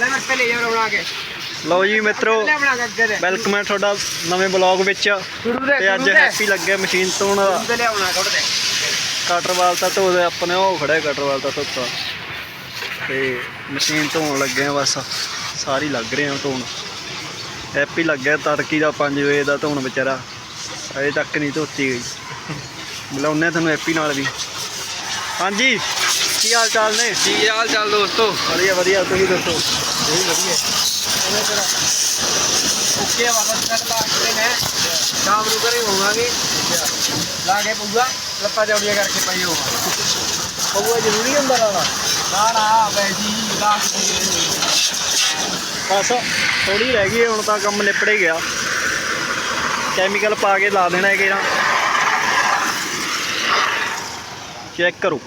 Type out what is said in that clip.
ਲੈ ਮੈਂ ਪਹਿਲੇ ਯਾਰ ਬਣਾ ਕੇ। ਲਓ ਜੀ ਮਿੱਤਰੋ ਲੈ ਬਣਾ ਕੇ ਅੱਗੇ ਦੇ। ਵੈਲਕਮ ਹੈ ਤੁਹਾਡਾ ਨਵੇਂ ਬਲੌਗ ਵਿੱਚ। ਸ਼ੁਰੂ ਦੇ ਤੇ ਅੱਜ ਹੈਪੀ ਲੱਗੇ ਮਸ਼ੀਨ ਤੇ ਲਿਆਉਣਾ ਦੇ। ਕਟਰਵਾਲ ਤਾਂ ਧੋਦੇ ਆਪਣੇ ਉਹ ਖੜਾ ਕਟਰਵਾਲ ਤਾਂ ਧੋਤਾ। ਤੇ ਮਸ਼ੀਨ ਧੋਣ ਲੱਗੇ ਆ ਬਸ ਸਾਰੀ ਲੱਗ ਰਹੇ ਆ ਧੋਣ। ਹੈਪੀ ਲੱਗਿਆ ਤੜਕੀ ਦਾ 5 ਵਜੇ ਦਾ ਧੋਣ ਵਿਚਾਰਾ। ਅਜੇ ਤੱਕ ਨਹੀਂ ਧੋਤੀ ਗਈ ਮਿਲਾਉਨੇ ਤੁਹਾਨੂੰ ਹੈਪੀ ਨਾਲ ਵੀ। ਹਾਂਜੀ। ਕੀ ਹਾਲ ਚਾਲ ਨੇ? ਕੀ ਹਾਲ ਚਾਲ ਦੋਸਤੋ? ਵਧੀਆ ਵਧੀਆ ਤੁਸੀਂ ਦੱਸੋ? ਇਹ ਵਧੀਆ। ਤੇਰਾ ਓਕੇ ਵਾਪਸ ਕਰ ਲਾ ਕੇ ਨੇ। ਸ਼ਾਮ ਨੂੰ ਘਰੇ ਹੋਵਾਂਗੇ। ਲਾ ਕੇ ਪਊਗਾ ਲੱਪਾ ਜੌੜੀਆਂ ਕਰਕੇ ਪਈ ਹੋਵਾਂਗੇ ਪਊਆ ਜ਼ਰੂਰੀ ਹੁੰਦਾ ਲਾਣਾ ਨਾ? ਨਾ ਬੈਜੀ ਲਾਸ ਬਸ ਥੋੜੀ ਰਹਿ ਗਈ ਹੈ, ਹੁਣ ਤਾਂ ਕੰਮ ਨਿਪੜੇ ਗਿਆ। ਕੈਮੀਕਲ ਪਾ ਕੇ ਲਾ ਦੇਣਾ ਹੈਗੇ ਨਾ ਚੈੱਕ ਕਰੋ।